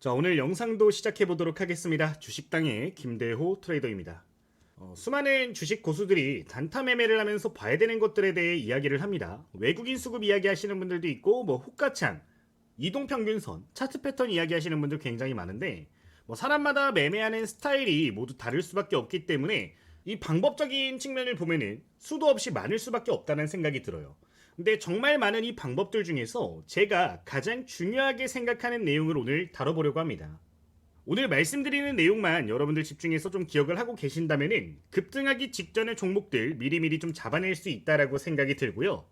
자, 오늘 영상도 시작해 보도록 하겠습니다. 주식당의 김대호 트레이더입니다. 어, 수많은 주식 고수들이 단타 매매를 하면서 봐야 되는 것들에 대해 이야기를 합니다. 외국인 수급 이야기 하시는 분들도 있고, 뭐 호가창, 이동평균선, 차트 패턴 이야기 하시는 분들 굉장히 많은데, 뭐 사람마다 매매하는 스타일이 모두 다를 수밖에 없기 때문에 이 방법적인 측면을 보면은 수도 없이 많을 수밖에 없다는 생각이 들어요. 근데 정말 많은 이 방법들 중에서 제가 가장 중요하게 생각하는 내용을 오늘 다뤄보려고 합니다. 오늘 말씀드리는 내용만 여러분들 집중해서 좀 기억을 하고 계신다면은 급등하기 직전의 종목들 미리미리 좀 잡아낼 수 있다라고 생각이 들고요.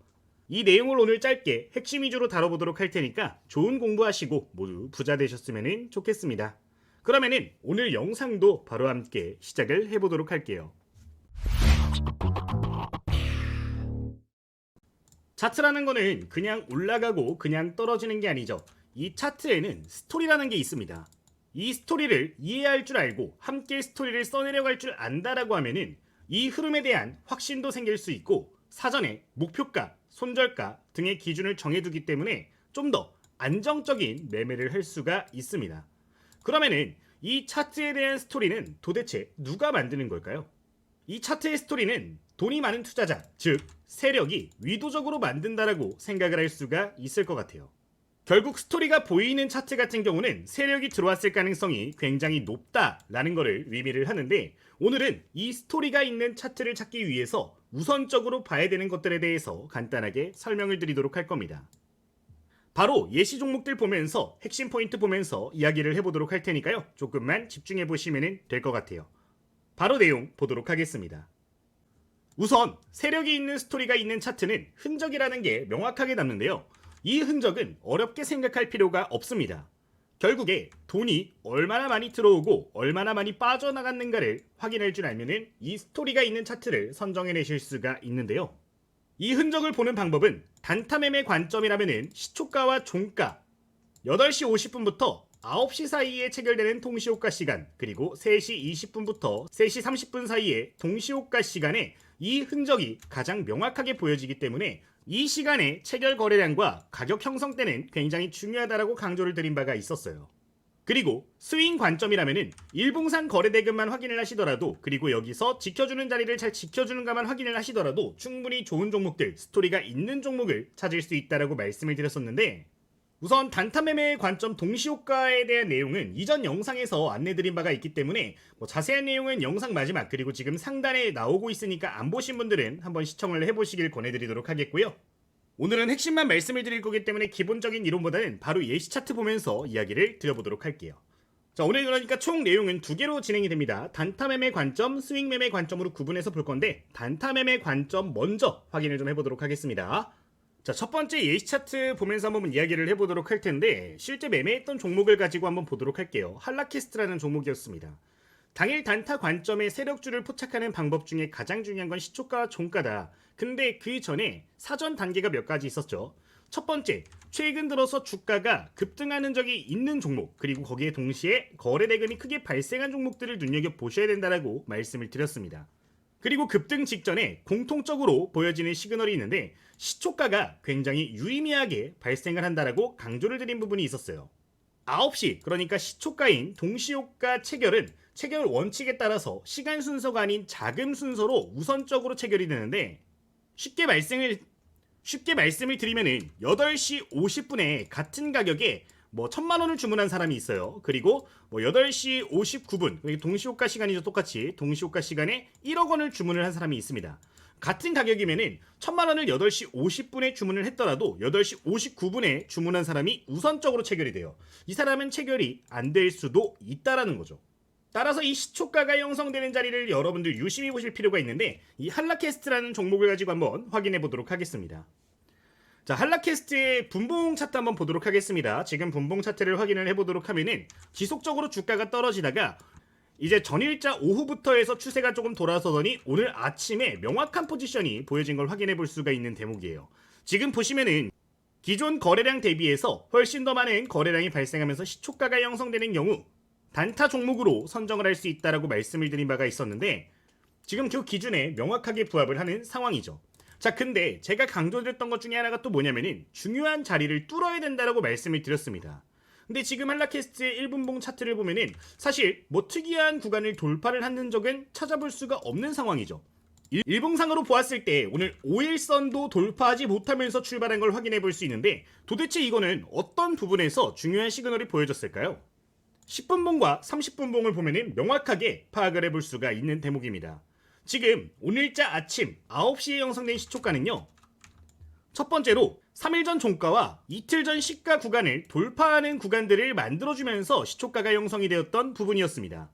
이 내용을 오늘 짧게 핵심 위주로 다뤄보도록 할 테니까 좋은 공부하시고 모두 부자 되셨으면 좋겠습니다. 그러면은 오늘 영상도 바로 함께 시작을 해보도록 할게요. 차트라는 거는 그냥 올라가고 그냥 떨어지는 게 아니죠. 이 차트에는 스토리라는 게 있습니다. 이 스토리를 이해할 줄 알고 함께 스토리를 써내려갈 줄 안다라고 하면은 이 흐름에 대한 확신도 생길 수 있고 사전에 목표가, 손절가 등의 기준을 정해두기 때문에 좀 더 안정적인 매매를 할 수가 있습니다. 그러면은 이 차트에 대한 스토리는 도대체 누가 만드는 걸까요? 이 차트의 스토리는 돈이 많은 투자자, 즉 세력이 위도적으로 만든다라고 생각을 할 수가 있을 것 같아요. 결국 스토리가 보이는 차트 같은 경우는 세력이 들어왔을 가능성이 굉장히 높다라는 것을 의미를 하는데 오늘은 이 스토리가 있는 차트를 찾기 위해서 우선적으로 봐야 되는 것들에 대해서 간단하게 설명을 드리도록 할 겁니다. 바로 예시 종목들 보면서 핵심 포인트 보면서 이야기를 해보도록 할 테니까요. 조금만 집중해 보시면 될 것 같아요. 바로 내용 보도록 하겠습니다. 우선 세력이 있는 스토리가 있는 차트는 흔적이라는 게 명확하게 남는데요. 이 흔적은 어렵게 생각할 필요가 없습니다. 결국에 돈이 얼마나 많이 들어오고 얼마나 많이 빠져나갔는가를 확인할 줄 알면은 이 스토리가 있는 차트를 선정해 내실 수가 있는데요. 이 흔적을 보는 방법은 단타 매매 관점이라면은 시초가와 종가 8시 50분부터 9시 사이에 체결되는 동시호가 시간 그리고 3시 20분부터 3시 30분 사이에 동시호가 시간에 이 흔적이 가장 명확하게 보여지기 때문에 이 시간에 체결 거래량과 가격 형성 때는 굉장히 중요하다라고 강조를 드린 바가 있었어요. 그리고 스윙 관점이라면은 일봉상 거래 대금만 확인을 하시더라도 그리고 여기서 지켜주는 자리를 잘 지켜주는가만 확인을 하시더라도 충분히 좋은 종목들 스토리가 있는 종목을 찾을 수 있다라고 말씀을 드렸었는데 우선 단타 매매의 관점 동시효과에 대한 내용은 이전 영상에서 안내드린 바가 있기 때문에 뭐 자세한 내용은 영상 마지막 그리고 지금 상단에 나오고 있으니까 안 보신 분들은 한번 시청을 해보시길 권해드리도록 하겠고요. 오늘은 핵심만 말씀을 드릴 거기 때문에 기본적인 이론보다는 바로 예시 차트 보면서 이야기를 드려보도록 할게요. 자 오늘 그러니까 총 내용은 두 개로 진행이 됩니다. 단타 매매 관점, 스윙 매매 관점으로 구분해서 볼 건데 단타 매매 관점 먼저 확인을 좀 해보도록 하겠습니다. 자, 첫 번째 예시 차트 보면서 한번 이야기를 해보도록 할 텐데 실제 매매했던 종목을 가지고 한번 보도록 할게요. 한라캐스트라는 종목이었습니다. 당일 단타 관점의 세력주를 포착하는 방법 중에 가장 중요한 건 시초가와 종가다. 근데 그 전에 사전 단계가 몇 가지 있었죠. 첫 번째, 최근 들어서 주가가 급등하는 적이 있는 종목, 그리고 거기에 동시에 거래 대금이 크게 발생한 종목들을 눈여겨 보셔야 된다라고 말씀을 드렸습니다. 그리고 급등 직전에 공통적으로 보여지는 시그널이 있는데 시초가가 굉장히 유의미하게 발생을 한다라고 강조를 드린 부분이 있었어요. 9시 그러니까 시초가인 동시효과 체결은 체결 원칙에 따라서 시간 순서가 아닌 자금 순서로 우선적으로 체결이 되는데 쉽게 말씀을 쉽게 말씀을 드리면은 8시 50분에 같은 가격에 뭐 천만 원을 주문한 사람이 있어요. 그리고 뭐 8시 59분, 동시호가 시간이죠. 똑같이 동시호가 시간에 1억 원을 주문을 한 사람이 있습니다. 같은 가격이면은 천만 원을 8시 50분에 주문을 했더라도 8시 59분에 주문한 사람이 우선적으로 체결이 돼요. 이 사람은 체결이 안 될 수도 있다라는 거죠. 따라서 이 시초가가 형성되는 자리를 여러분들 유심히 보실 필요가 있는데 이 한라캐스트라는 종목을 가지고 한번 확인해 보도록 하겠습니다. 자, 한라캐스트의 분봉 차트 한번 보도록 하겠습니다. 지금 분봉 차트를 확인을 해보도록 하면은 지속적으로 주가가 떨어지다가 이제 전일자 오후부터 해서 추세가 조금 돌아서더니 오늘 아침에 명확한 포지션이 보여진 걸 확인해 볼 수가 있는 대목이에요. 지금 보시면은 기존 거래량 대비해서 훨씬 더 많은 거래량이 발생하면서 시초가가 형성되는 경우 단타 종목으로 선정을 할 수 있다라고 말씀을 드린 바가 있었는데 지금 그 기준에 명확하게 부합을 하는 상황이죠. 자, 근데 제가 강조드렸던 것 중에 하나가 또 뭐냐면은 중요한 자리를 뚫어야 된다라고 말씀을 드렸습니다. 근데 지금 한라캐스트의 1분봉 차트를 보면은 사실 뭐 특이한 구간을 돌파를 한 흔적은 찾아볼 수가 없는 상황이죠. 일- 일봉상으로 보았을 때 오늘 5일선도 돌파하지 못하면서 출발한 걸 확인해 볼 수 있는데 도대체 이거는 어떤 부분에서 중요한 시그널이 보여졌을까요? 10분봉과 30분봉을 보면은 명확하게 파악을 해볼 수가 있는 대목입니다. 지금 오늘자 아침 9시에 형성된 시초가는요. 첫 번째로 3일 전 종가와 이틀 전 시가 구간을 돌파하는 구간들을 만들어주면서 시초가가 형성이 되었던 부분이었습니다.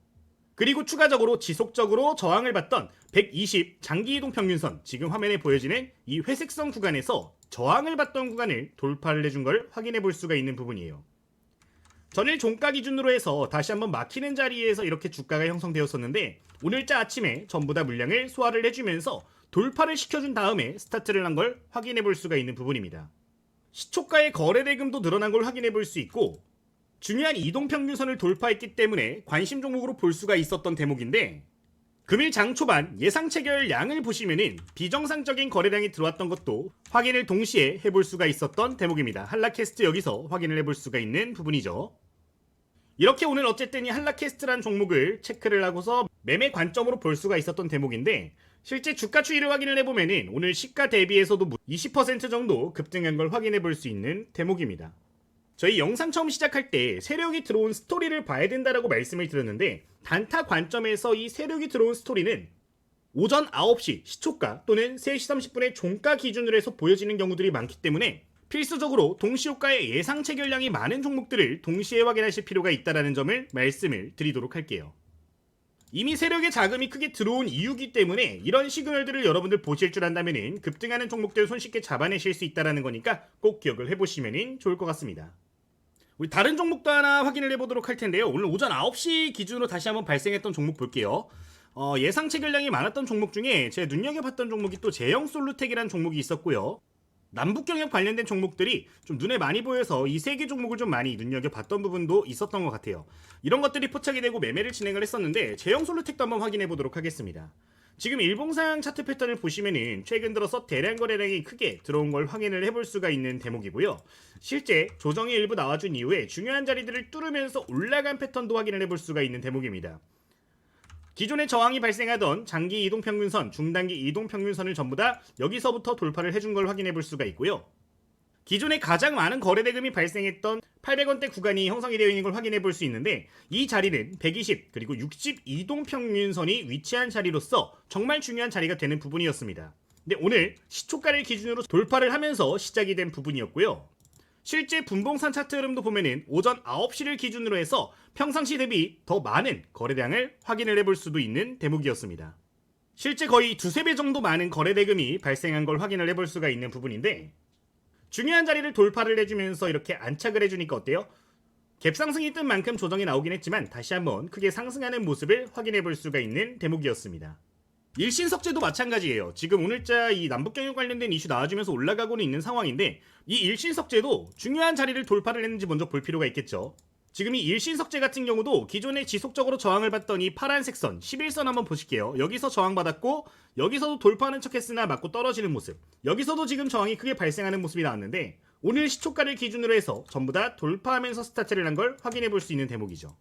그리고 추가적으로 지속적으로 저항을 받던 120 장기 이동 평균선 지금 화면에 보여지는 이 회색선 구간에서 저항을 받던 구간을 돌파를 해준 걸 확인해 볼 수가 있는 부분이에요. 전일 종가 기준으로 해서 다시 한번 막히는 자리에서 이렇게 주가가 형성되었었는데 오늘자 아침에 전부 다 물량을 소화를 해주면서 돌파를 시켜준 다음에 스타트를 한 걸 확인해 볼 수가 있는 부분입니다. 시초가의 거래 대금도 늘어난 걸 확인해 볼 수 있고 중요한 이동평균선을 돌파했기 때문에 관심 종목으로 볼 수가 있었던 대목인데 금일 장 초반 예상 체결 양을 보시면은 비정상적인 거래량이 들어왔던 것도 확인을 동시에 해볼 수가 있었던 대목입니다. 한라캐스트 여기서 확인을 해볼 수가 있는 부분이죠. 이렇게 오늘 어쨌든 이 한라캐스트란 종목을 체크를 하고서 매매 관점으로 볼 수가 있었던 대목인데 실제 주가 추이를 확인을 해보면은 오늘 시가 대비해서도 20% 정도 급등한 걸 확인해 볼 수 있는 대목입니다. 저희 영상 처음 시작할 때 세력이 들어온 스토리를 봐야 된다라고 말씀을 드렸는데 단타 관점에서 이 세력이 들어온 스토리는 오전 9시 시초가 또는 3시 30분의 종가 기준으로 해서 보여지는 경우들이 많기 때문에 필수적으로 동시효과의 예상 체결량이 많은 종목들을 동시에 확인하실 필요가 있다는 점을 말씀을 드리도록 할게요. 이미 세력의 자금이 크게 들어온 이유기 때문에 이런 시그널들을 여러분들 보실 줄 안다면 급등하는 종목들을 손쉽게 잡아내실 수 있다는 거니까 꼭 기억을 해보시면 좋을 것 같습니다. 우리 다른 종목도 하나 확인을 해보도록 할 텐데요. 오늘 오전 9시 기준으로 다시 한번 발생했던 종목 볼게요. 어, 예상 체결량이 많았던 종목 중에 제가 눈여겨봤던 종목이 또 제형 솔루텍이라는 종목이 있었고요. 남북 경협 관련된 종목들이 좀 눈에 많이 보여서 이 세 개 종목을 좀 많이 눈여겨봤던 부분도 있었던 것 같아요. 이런 것들이 포착이 되고 매매를 진행을 했었는데 제형 솔루텍도 한번 확인해 보도록 하겠습니다. 지금 일봉상 차트 패턴을 보시면은 최근 들어서 대량 거래량이 크게 들어온 걸 확인을 해볼 수가 있는 대목이고요. 실제 조정이 일부 나와준 이후에 중요한 자리들을 뚫으면서 올라간 패턴도 확인을 해볼 수가 있는 대목입니다. 기존의 저항이 발생하던 장기 이동 평균선, 중단기 이동 평균선을 전부 다 여기서부터 돌파를 해준 걸 확인해 볼 수가 있고요. 기존에 가장 많은 거래 대금이 발생했던 800원대 구간이 형성이 되어 있는 걸 확인해 볼 수 있는데 이 자리는 120 그리고 60 이동 평균선이 위치한 자리로서 정말 중요한 자리가 되는 부분이었습니다. 근데 오늘 시초가를 기준으로 돌파를 하면서 시작이 된 부분이었고요. 실제 분봉산 차트 흐름도 보면은 오전 9시를 기준으로 해서 평상시 대비 더 많은 거래량을 확인을 해볼 수도 있는 대목이었습니다. 실제 거의 두세 배 정도 많은 거래 대금이 발생한 걸 확인을 해볼 수가 있는 부분인데 중요한 자리를 돌파를 해주면서 이렇게 안착을 해주니까 어때요? 갭상승이 뜬 만큼 조정이 나오긴 했지만 다시 한번 크게 상승하는 모습을 확인해 볼 수가 있는 대목이었습니다. 일신석재도 마찬가지예요. 지금 오늘자 이 남북경협 관련된 이슈 나와주면서 올라가고는 있는 상황인데 이 일신석재도 중요한 자리를 돌파를 했는지 먼저 볼 필요가 있겠죠. 지금 이 일신석재 같은 경우도 기존에 지속적으로 저항을 받던 이 파란색 선 11선 한번 보실게요. 여기서 저항받았고 여기서도 돌파하는 척 했으나 맞고 떨어지는 모습. 여기서도 지금 저항이 크게 발생하는 모습이 나왔는데 오늘 시초가를 기준으로 해서 전부 다 돌파하면서 스타트를 한 걸 확인해 볼 수 있는 대목이죠.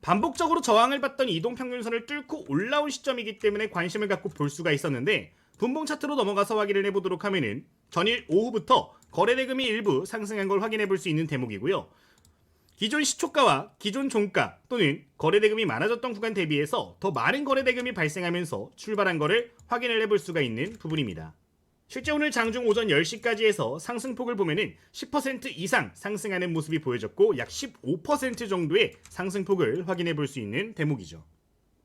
반복적으로 저항을 받던 이동 평균선을 뚫고 올라온 시점이기 때문에 관심을 갖고 볼 수가 있었는데 분봉 차트로 넘어가서 확인을 해보도록 하면은 전일 오후부터 거래 대금이 일부 상승한 걸 확인해 볼 수 있는 대목이고요. 기존 시초가와 기존 종가 또는 거래 대금이 많아졌던 구간 대비해서 더 많은 거래 대금이 발생하면서 출발한 거를 확인을 해볼 수가 있는 부분입니다. 실제 오늘 장중 오전 10시까지 해서 상승폭을 보면은 10% 이상 상승하는 모습이 보여졌고 약 15% 정도의 상승폭을 확인해 볼 수 있는 대목이죠.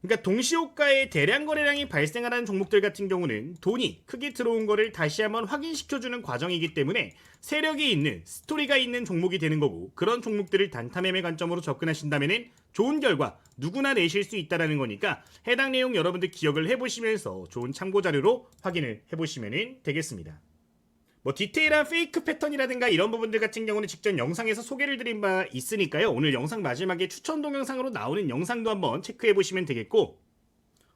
그러니까 동시호가의 대량 거래량이 발생하는 종목들 같은 경우는 돈이 크게 들어온 거를 다시 한번 확인시켜주는 과정이기 때문에 세력이 있는 스토리가 있는 종목이 되는 거고 그런 종목들을 단타 매매 관점으로 접근하신다면 좋은 결과 누구나 내실 수 있다라는 거니까 해당 내용 여러분들 기억을 해보시면서 좋은 참고 자료로 확인을 해보시면 되겠습니다. 뭐 디테일한 페이크 패턴이라든가 이런 부분들 같은 경우는 직접 영상에서 소개를 드린 바 있으니까요. 오늘 영상 마지막에 추천 동영상으로 나오는 영상도 한번 체크해 보시면 되겠고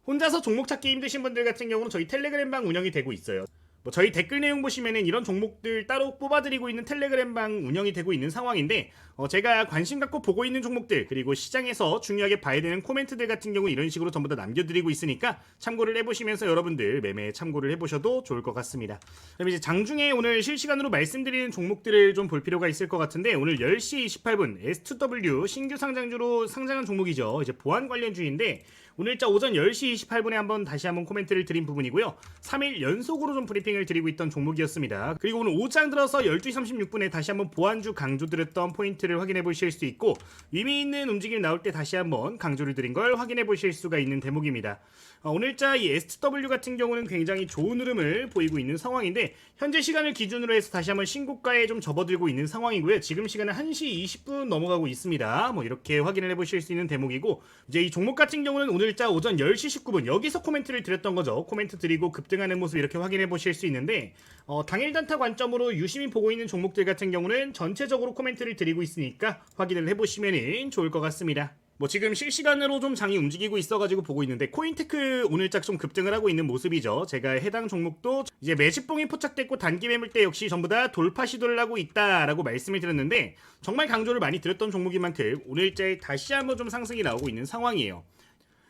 혼자서 종목 찾기 힘드신 분들 같은 경우는 저희 텔레그램 방 운영이 되고 있어요. 뭐 저희 댓글 내용 보시면은 이런 종목들 따로 뽑아드리고 있는 텔레그램방 운영이 되고 있는 상황인데 어, 제가 관심 갖고 보고 있는 종목들 그리고 시장에서 중요하게 봐야 되는 코멘트들 같은 경우 이런 식으로 전부 다 남겨드리고 있으니까 참고를 해보시면서 여러분들 매매 참고를 해보셔도 좋을 것 같습니다. 그럼 이제 장중에 오늘 실시간으로 말씀드리는 종목들을 좀 볼 필요가 있을 것 같은데 오늘 10시 28분 S2W 신규 상장주로 상장한 종목이죠. 이제 보안 관련주인데 오늘자 오전 10시 28분에 한번 다시 한번 코멘트를 드린 부분이고요. 3일 연속으로 좀 브리핑을 드리고 있던 종목이었습니다. 그리고 오늘 오장 들어서 12시 36분에 다시 한번 보안주 강조드렸던 포인트를 확인해 보실 수 있고 의미 있는 움직임 나올 때 다시 한번 강조를 드린 걸 확인해 보실 수가 있는 대목입니다. 어, 오늘자 이 SW 같은 경우는 굉장히 좋은 흐름을 보이고 있는 상황인데 현재 시간을 기준으로 해서 다시 한번 신고가에 좀 접어들고 있는 상황이고요. 지금 시간은 1시 20분 넘어가고 있습니다. 뭐 이렇게 확인을 해보실 수 있는 대목이고 이제 이 종목 같은 경우는 오늘자 오전 10시 19분 여기서 코멘트를 드렸던 거죠. 코멘트 드리고 급등하는 모습 이렇게 확인해 보실 수 있는데 어, 당일 단타 관점으로 유심히 보고 있는 종목들 같은 경우는 전체적으로 코멘트를 드리고 있으니까 확인을 해보시면 좋을 것 같습니다. 뭐 지금 실시간으로 좀 장이 움직이고 있어가지고 보고 있는데 코인테크 오늘짝 좀 급등을 하고 있는 모습이죠. 제가 해당 종목도 이제 매집봉이 포착됐고 단기 매물대 역시 전부 다 돌파 시도를 하고 있다라고 말씀을 드렸는데 정말 강조를 많이 드렸던 종목인 만큼 오늘자에 다시 한번 좀 상승이 나오고 있는 상황이에요.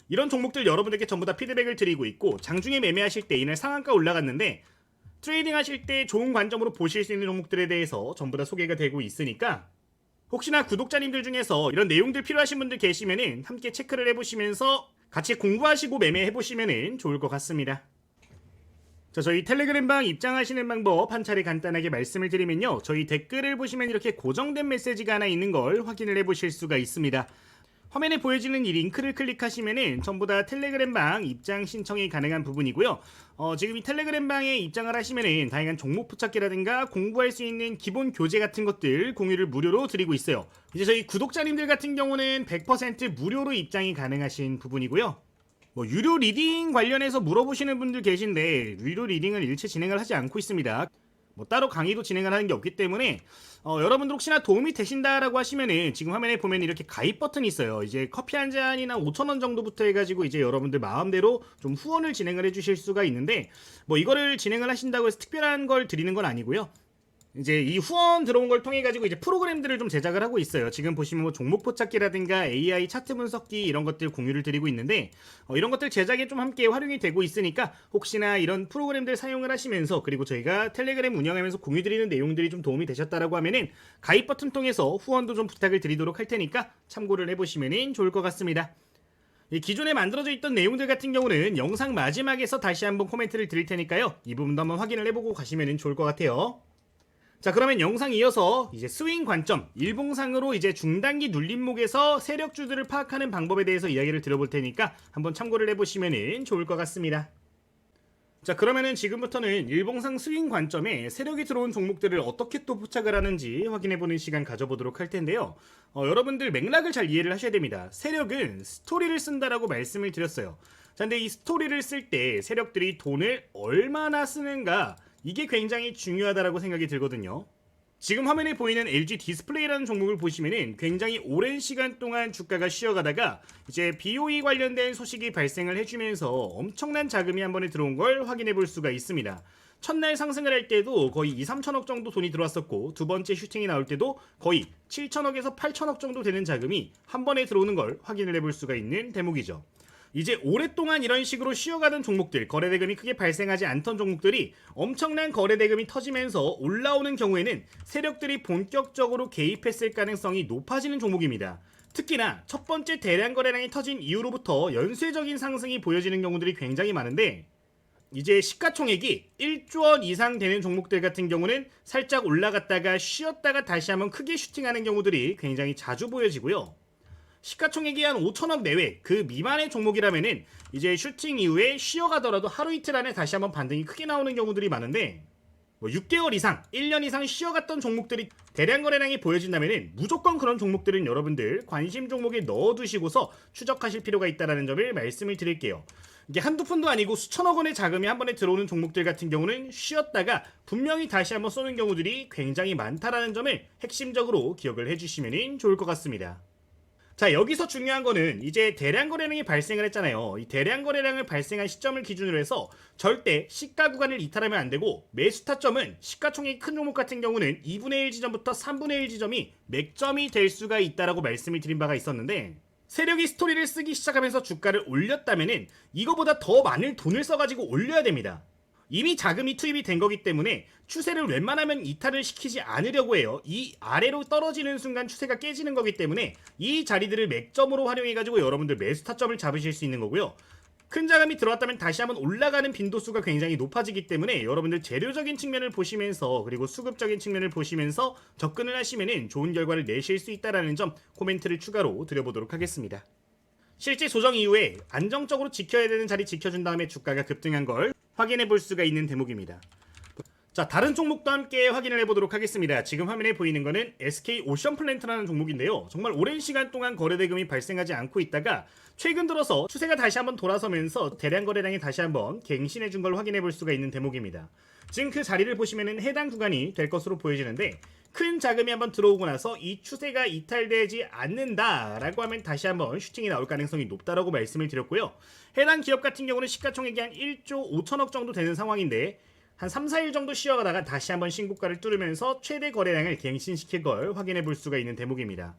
이런 종목들 여러분들께 전부 다 피드백을 드리고 있고 장중에 매매하실 때 이날 상한가 올라갔는데 트레이딩 하실 때 좋은 관점으로 보실 수 있는 종목들에 대해서 전부 다 소개가 되고 있으니까 혹시나 구독자님들 중에서 이런 내용들 필요하신 분들 계시면은 함께 체크를 해보시면서 같이 공부하시고 매매해보시면은 좋을 것 같습니다. 자, 저희 텔레그램방 입장하시는 방법 한 차례 간단하게 말씀을 드리면요. 저희 댓글을 보시면 이렇게 고정된 메시지가 하나 있는 걸 확인을 해보실 수가 있습니다. 화면에 보여지는 이 링크를 클릭하시면은 전부 다 텔레그램방 입장 신청이 가능한 부분이고요. 어, 지금 이 텔레그램방에 입장을 하시면은 다양한 종목 포착기라든가 공부할 수 있는 기본 교재 같은 것들 공유를 무료로 드리고 있어요. 이제 저희 구독자님들 같은 경우는 100% 무료로 입장이 가능하신 부분이고요. 뭐 유료 리딩 관련해서 물어보시는 분들 계신데 유료 리딩을 일체 진행을 하지 않고 있습니다. 뭐 따로 강의도 진행을 하는 게 없기 때문에 어, 여러분들 혹시나 도움이 되신다라고 하시면은 지금 화면에 보면 이렇게 가입 버튼이 있어요. 이제 커피 한 잔이나 5천 원 정도부터 해가지고 이제 여러분들 마음대로 좀 후원을 진행을 해주실 수가 있는데 뭐 이거를 진행을 하신다고 해서 특별한 걸 드리는 건 아니고요. 이제 이 후원 들어온 걸 통해 가지고 이제 프로그램들을 좀 제작을 하고 있어요. 지금 보시면 뭐 종목 포착기라든가 AI 차트 분석기 이런 것들 공유를 드리고 있는데 어, 이런 것들 제작에 좀 함께 활용이 되고 있으니까 혹시나 이런 프로그램들 사용을 하시면서 그리고 저희가 텔레그램 운영하면서 공유 드리는 내용들이 좀 도움이 되셨다라고 하면은 가입 버튼 통해서 후원도 좀 부탁을 드리도록 할 테니까 참고를 해보시면 좋을 것 같습니다. 이 기존에 만들어져 있던 내용들 같은 경우는 영상 마지막에서 다시 한번 코멘트를 드릴 테니까요. 이 부분도 한번 확인을 해보고 가시면 좋을 것 같아요. 자 그러면 영상 이어서 이제 스윙 관점 일봉상으로 이제 중단기 눌림목에서 세력주들을 파악하는 방법에 대해서 이야기를 드려볼 테니까 한번 참고를 해보시면 좋을 것 같습니다. 자 그러면은 지금부터는 일봉상 스윙 관점에 세력이 들어온 종목들을 어떻게 또 포착을 하는지 확인해보는 시간 가져보도록 할 텐데요. 어, 여러분들 맥락을 잘 이해를 하셔야 됩니다. 세력은 스토리를 쓴다라고 말씀을 드렸어요. 자 근데 이 스토리를 쓸 때 세력들이 돈을 얼마나 쓰는가 이게 굉장히 중요하다라고 생각이 들거든요. 지금 화면에 보이는 LG 디스플레이라는 종목을 보시면은 굉장히 오랜 시간 동안 주가가 쉬어가다가 이제 BOE 관련된 소식이 발생을 해주면서 엄청난 자금이 한 번에 들어온 걸 확인해 볼 수가 있습니다. 첫날 상승을 할 때도 거의 2, 3천억 정도 돈이 들어왔었고 두 번째 슈팅이 나올 때도 거의 7천억에서 8천억 정도 되는 자금이 한 번에 들어오는 걸 확인을 해볼 수가 있는 대목이죠. 이제 오랫동안 이런 식으로 쉬어가던 종목들, 거래 대금이 크게 발생하지 않던 종목들이 엄청난 거래 대금이 터지면서 올라오는 경우에는 세력들이 본격적으로 개입했을 가능성이 높아지는 종목입니다. 특히나 첫 번째 대량 거래량이 터진 이후로부터 연쇄적인 상승이 보여지는 경우들이 굉장히 많은데 이제 시가총액이 1조 원 이상 되는 종목들 같은 경우는 살짝 올라갔다가 쉬었다가 다시 한번 크게 슈팅하는 경우들이 굉장히 자주 보여지고요. 시가총액이 한 5천억 내외 그 미만의 종목이라면은 이제 슈팅 이후에 쉬어가더라도 하루 이틀 안에 다시 한번 반등이 크게 나오는 경우들이 많은데 뭐 6개월 이상, 1년 이상 쉬어갔던 종목들이 대량 거래량이 보여진다면은 무조건 그런 종목들은 여러분들 관심 종목에 넣어두시고서 추적하실 필요가 있다는 점을 말씀을 드릴게요. 이게 한두 푼도 아니고 수천억 원의 자금이 한 번에 들어오는 종목들 같은 경우는 쉬었다가 분명히 다시 한번 쏘는 경우들이 굉장히 많다라는 점을 핵심적으로 기억을 해주시면 좋을 것 같습니다. 자 여기서 중요한 거는 이제 대량 거래량이 발생을 했잖아요. 이 대량 거래량을 발생한 시점을 기준으로 해서 절대 시가 구간을 이탈하면 안 되고 매수 타점은 시가총액이 큰 종목 같은 경우는 2분의 1 지점부터 3분의 1 지점이 맥점이 될 수가 있다라고 말씀을 드린 바가 있었는데 세력이 스토리를 쓰기 시작하면서 주가를 올렸다면은 이거보다 더 많은 돈을 써가지고 올려야 됩니다. 이미 자금이 투입이 된 거기 때문에 추세를 웬만하면 이탈을 시키지 않으려고 해요. 이 아래로 떨어지는 순간 추세가 깨지는 거기 때문에 이 자리들을 맥점으로 활용해가지고 여러분들 매수 타점을 잡으실 수 있는 거고요. 큰 자금이 들어왔다면 다시 한번 올라가는 빈도수가 굉장히 높아지기 때문에 여러분들 재료적인 측면을 보시면서 그리고 수급적인 측면을 보시면서 접근을 하시면 좋은 결과를 내실 수 있다라는 점 코멘트를 추가로 드려보도록 하겠습니다. 실제 조정 이후에 안정적으로 지켜야 되는 자리 지켜준 다음에 주가가 급등한 걸 확인해 볼 수가 있는 대목입니다. 자, 다른 종목도 함께 확인을 해보도록 하겠습니다. 지금 화면에 보이는 거는 SK 오션 플랜트라는 종목인데요. 정말 오랜 시간 동안 거래대금이 발생하지 않고 있다가 최근 들어서 추세가 다시 한번 돌아서면서 대량 거래량이 다시 한번 갱신해 준 걸 확인해 볼 수가 있는 대목입니다. 지금 그 자리를 보시면은 해당 구간이 될 것으로 보여지는데 큰 자금이 한번 들어오고 나서 이 추세가 이탈되지 않는다라고 하면 다시 한번 슈팅이 나올 가능성이 높다라고 말씀을 드렸고요. 해당 기업 같은 경우는 시가총액이 한 1조 5천억 정도 되는 상황인데 한 3, 4일 정도 쉬어가다가 다시 한번 신고가를 뚫으면서 최대 거래량을 갱신시킬 걸 확인해 볼 수가 있는 대목입니다.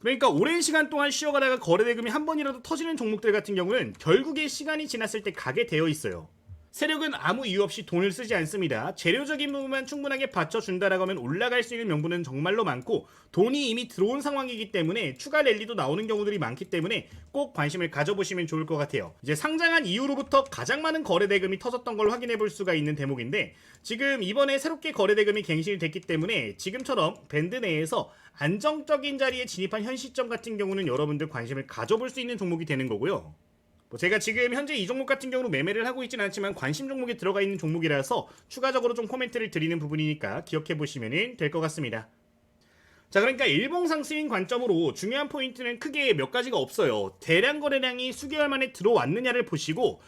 그러니까 오랜 시간 동안 쉬어가다가 거래대금이 한 번이라도 터지는 종목들 같은 경우는 결국에 시간이 지났을 때 가게 되어 있어요. 세력은 아무 이유 없이 돈을 쓰지 않습니다. 재료적인 부분만 충분하게 받쳐준다라고 하면 올라갈 수 있는 명분은 정말로 많고 돈이 이미 들어온 상황이기 때문에 추가 랠리도 나오는 경우들이 많기 때문에 꼭 관심을 가져보시면 좋을 것 같아요. 이제 상장한 이후로부터 가장 많은 거래 대금이 터졌던 걸 확인해 볼 수가 있는 대목인데 지금 이번에 새롭게 거래 대금이 갱신이 됐기 때문에 지금처럼 밴드 내에서 안정적인 자리에 진입한 현 시점 같은 경우는 여러분들 관심을 가져볼 수 있는 종목이 되는 거고요. 뭐 제가 지금 현재 이 종목 같은 경우는 매매를 하고 있지는 않지만 관심 종목에 들어가 있는 종목이라서 추가적으로 좀 코멘트를 드리는 부분이니까 기억해 보시면 될 것 같습니다. 자 그러니까 일봉상 스윙 관점으로 중요한 포인트는 크게 몇 가지가 없어요. 대량 거래량이 수개월 만에 들어왔느냐를 보시고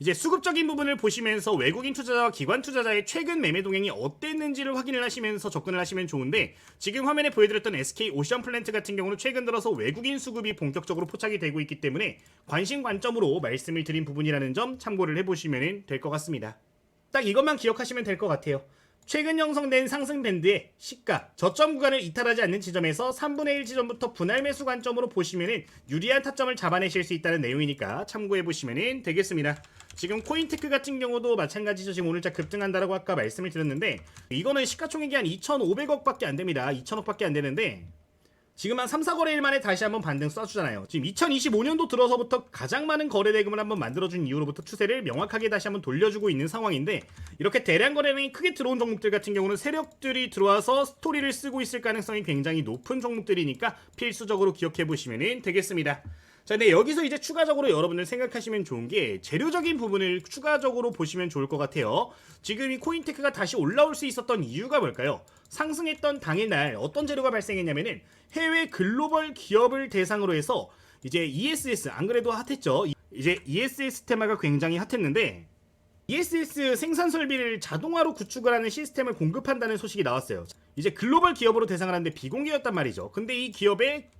이제 수급적인 부분을 보시면서 외국인 투자자와 기관 투자자의 최근 매매 동행이 어땠는지를 확인을 하시면서 접근을 하시면 좋은데 지금 화면에 보여드렸던 SK 오션 플랜트 같은 경우는 최근 들어서 외국인 수급이 본격적으로 포착이 되고 있기 때문에 관심 관점으로 말씀을 드린 부분이라는 점 참고를 해보시면 될 것 같습니다. 딱 이것만 기억하시면 될 것 같아요. 최근 형성된 상승 밴드의 시가 저점 구간을 이탈하지 않는 지점에서 3분의 1 지점부터 분할 매수 관점으로 보시면은 유리한 타점을 잡아내실 수 있다는 내용이니까 참고해 보시면 되겠습니다. 지금 코인테크 같은 경우도 마찬가지죠. 지금 오늘자 급등한다라고 아까 말씀을 드렸는데 이거는 시가총액이 한 2,500억밖에 안 됩니다. 2,000억밖에 안 되는데 지금 한 3, 4거래일 만에 다시 한번 반등 쏴주잖아요. 지금 2025년도 들어서부터 가장 많은 거래 대금을 한번 만들어준 이후로부터 추세를 명확하게 다시 한번 돌려주고 있는 상황인데 이렇게 대량 거래량이 크게 들어온 종목들 같은 경우는 세력들이 들어와서 스토리를 쓰고 있을 가능성이 굉장히 높은 종목들이니까 필수적으로 기억해 보시면 되겠습니다. 자, 근데 여기서 이제 추가적으로 여러분들 생각하시면 좋은 게 재료적인 부분을 추가적으로 보시면 좋을 것 같아요. 지금 이 코인테크가 다시 올라올 수 있었던 이유가 뭘까요? 상승했던 당일날 어떤 재료가 발생했냐면은 해외 글로벌 기업을 대상으로 해서 이제 ESS 안 그래도 핫했죠. 이제 ESS 테마가 굉장히 핫했는데 ESS 생산 설비를 자동화로 구축을 하는 시스템을 공급한다는 소식이 나왔어요. 이제 글로벌 기업으로 대상을 하는데 비공개였단 말이죠. 근데 이 기업의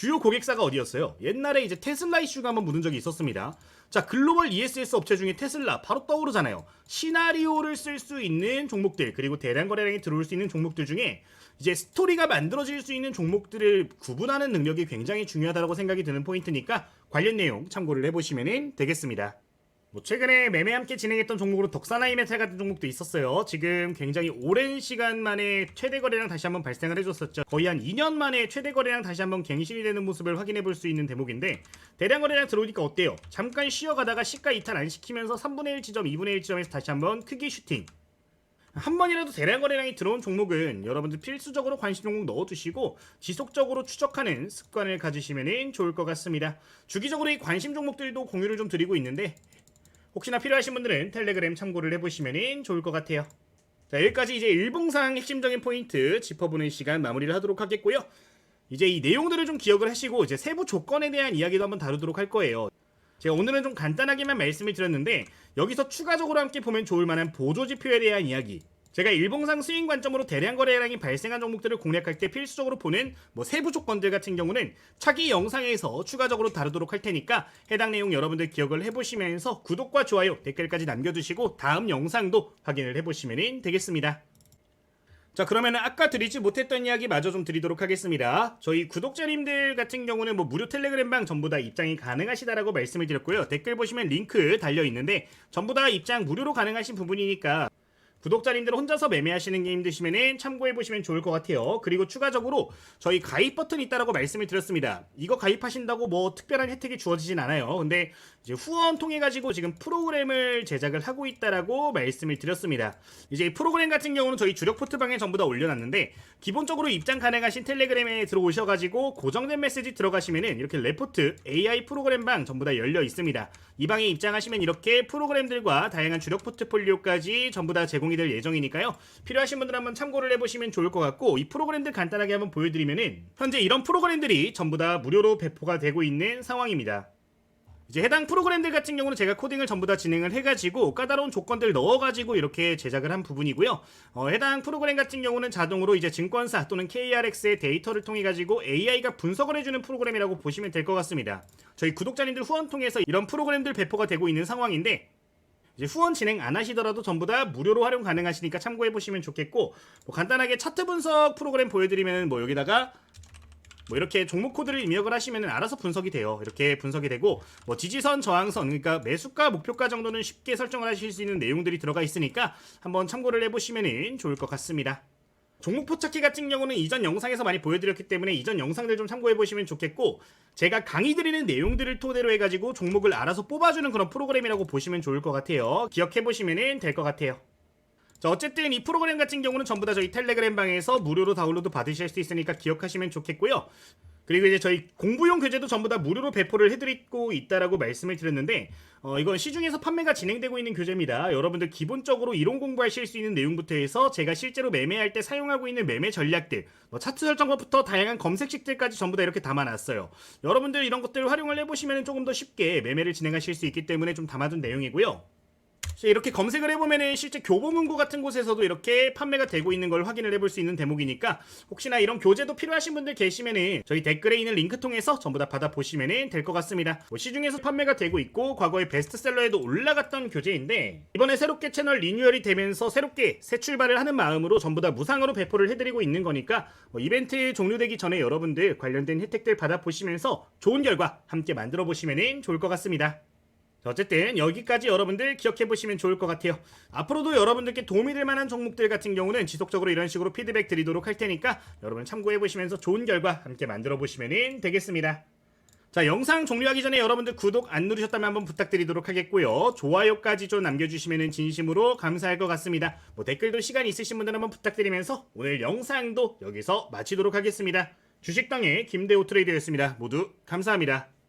주요 고객사가 어디였어요? 옛날에 이제 테슬라 이슈가 한번 묻은 적이 있었습니다. 자, 글로벌 ESS 업체 중에 테슬라 바로 떠오르잖아요. 시나리오를 쓸 수 있는 종목들 그리고 대량 거래량이 들어올 수 있는 종목들 중에 이제 스토리가 만들어질 수 있는 종목들을 구분하는 능력이 굉장히 중요하다고 생각이 드는 포인트니까 관련 내용 참고를 해보시면 되겠습니다. 뭐 최근에 매매 함께 진행했던 종목으로 덕사나이 메탈 같은 종목도 있었어요. 지금 굉장히 오랜 시간 만에 최대 거래량 다시 한번 발생을 해줬었죠. 거의 한 2년 만에 최대 거래량 다시 한번 갱신이 되는 모습을 확인해 볼 수 있는 대목인데 대량 거래량 들어오니까 어때요? 잠깐 쉬어가다가 시가 이탈 안 시키면서 3분의 1 지점, 2분의 1 지점에서 다시 한번 크게 슈팅. 한 번이라도 대량 거래량이 들어온 종목은 여러분들 필수적으로 관심 종목 넣어두시고 지속적으로 추적하는 습관을 가지시면 좋을 것 같습니다. 주기적으로 이 관심 종목들도 공유를 좀 드리고 있는데 혹시나 필요하신 분들은 텔레그램 참고를 해보시면 좋을 것 같아요. 자 여기까지 이제 일봉상 핵심적인 포인트 짚어보는 시간 마무리를 하도록 하겠고요. 이제 이 내용들을 좀 기억을 하시고 이제 세부 조건에 대한 이야기도 한번 다루도록 할 거예요. 제가 오늘은 좀 간단하게만 말씀을 드렸는데 여기서 추가적으로 함께 보면 좋을 만한 보조 지표에 대한 이야기 제가 일봉상 스윙 관점으로 대량 거래량이 발생한 종목들을 공략할 때 필수적으로 보는 뭐 세부 조건들 같은 경우는 차기 영상에서 추가적으로 다루도록 할 테니까 해당 내용 여러분들 기억을 해보시면서 구독과 좋아요, 댓글까지 남겨주시고 다음 영상도 확인을 해보시면 되겠습니다. 자 그러면 아까 드리지 못했던 이야기 마저 좀 드리도록 하겠습니다. 저희 구독자님들 같은 경우는 뭐 무료 텔레그램방 전부 다 입장이 가능하시다라고 말씀을 드렸고요. 댓글 보시면 링크 달려 있는데 전부 다 입장 무료로 가능하신 부분이니까 구독자님들 혼자서 매매하시는 게 힘드시면 참고해 보시면 좋을 것 같아요. 그리고 추가적으로 저희 가입 버튼 있다라고 말씀을 드렸습니다. 이거 가입하신다고 뭐 특별한 혜택이 주어지진 않아요. 근데 이제 후원 통해 가지고 지금 프로그램을 제작을 하고 있다라고 말씀을 드렸습니다. 이제 이 프로그램 같은 경우는 저희 주력 포트방에 전부 다 올려놨는데 기본적으로 입장 가능하신 텔레그램에 들어오셔가지고 고정된 메시지 들어가시면은 이렇게 레포트 AI 프로그램방 전부 다 열려 있습니다. 이 방에 입장하시면 이렇게 프로그램들과 다양한 주력 포트폴리오까지 전부 다 제공이 될 예정이니까요. 필요하신 분들 한번 참고를 해보시면 좋을 것 같고 이 프로그램들 간단하게 한번 보여드리면은 현재 이런 프로그램들이 전부 다 무료로 배포가 되고 있는 상황입니다. 이제 해당 프로그램들 같은 경우는 제가 코딩을 전부 다 진행을 해가지고 까다로운 조건들 넣어가지고 이렇게 제작을 한 부분이고요. 어, 해당 프로그램 같은 경우는 자동으로 이제 증권사 또는 KRX의 데이터를 통해 가지고 AI가 분석을 해주는 프로그램이라고 보시면 될 것 같습니다. 저희 구독자님들 후원 통해서 이런 프로그램들 배포가 되고 있는 상황인데 후원 진행 안 하시더라도 전부 다 무료로 활용 가능하시니까 참고해 보시면 좋겠고 뭐 간단하게 차트 분석 프로그램 보여드리면 뭐 여기다가 뭐 이렇게 종목 코드를 입력을 하시면 알아서 분석이 돼요. 이렇게 분석이 되고 뭐 지지선, 저항선 그러니까 매수가, 목표가 정도는 쉽게 설정을 하실 수 있는 내용들이 들어가 있으니까 한번 참고를 해보시면 좋을 것 같습니다. 종목 포착기 같은 경우는 이전 영상에서 많이 보여드렸기 때문에 이전 영상들 좀 참고해 보시면 좋겠고 제가 강의 드리는 내용들을 토대로 해가지고 종목을 알아서 뽑아주는 그런 프로그램이라고 보시면 좋을 것 같아요. 기억해 보시면 될 것 같아요. 자 어쨌든 이 프로그램 같은 경우는 전부 다 저희 텔레그램 방에서 무료로 다운로드 받으실 수 있으니까 기억하시면 좋겠고요. 그리고 이제 저희 공부용 교재도 전부 다 무료로 배포를 해드리고 있다라고 말씀을 드렸는데 어, 이건 시중에서 판매가 진행되고 있는 교재입니다. 여러분들 기본적으로 이론 공부하실 수 있는 내용부터 해서 제가 실제로 매매할 때 사용하고 있는 매매 전략들, 뭐 차트 설정법부터 다양한 검색식들까지 전부 다 이렇게 담아놨어요. 여러분들 이런 것들을 활용을 해보시면 조금 더 쉽게 매매를 진행하실 수 있기 때문에 좀 담아둔 내용이고요. 이렇게 검색을 해보면은 실제 교보문고 같은 곳에서도 이렇게 판매가 되고 있는 걸 확인을 해볼 수 있는 대목이니까 혹시나 이런 교재도 필요하신 분들 계시면은 저희 댓글에 있는 링크 통해서 전부 다 받아보시면은 될 것 같습니다. 뭐 시중에서 판매가 되고 있고 과거에 베스트셀러에도 올라갔던 교재인데 이번에 새롭게 채널 리뉴얼이 되면서 새롭게 새 출발을 하는 마음으로 전부 다 무상으로 배포를 해드리고 있는 거니까 뭐 이벤트 종료되기 전에 여러분들 관련된 혜택들 받아보시면서 좋은 결과 함께 만들어 보시면은 좋을 것 같습니다. 자, 어쨌든 여기까지 여러분들 기억해 보시면 좋을 것 같아요. 앞으로도 여러분들께 도움이 될 만한 종목들 같은 경우는 지속적으로 이런 식으로 피드백 드리도록 할 테니까 여러분 참고해 보시면서 좋은 결과 함께 만들어 보시면 되겠습니다. 자, 영상 종료하기 전에 여러분들 구독 안 누르셨다면 한번 부탁드리도록 하겠고요. 좋아요까지 좀 남겨주시면 진심으로 감사할 것 같습니다. 뭐 댓글도 시간 있으신 분들 한번 부탁드리면서 오늘 영상도 여기서 마치도록 하겠습니다. 주식당의 김대호 트레이더였습니다. 모두 감사합니다.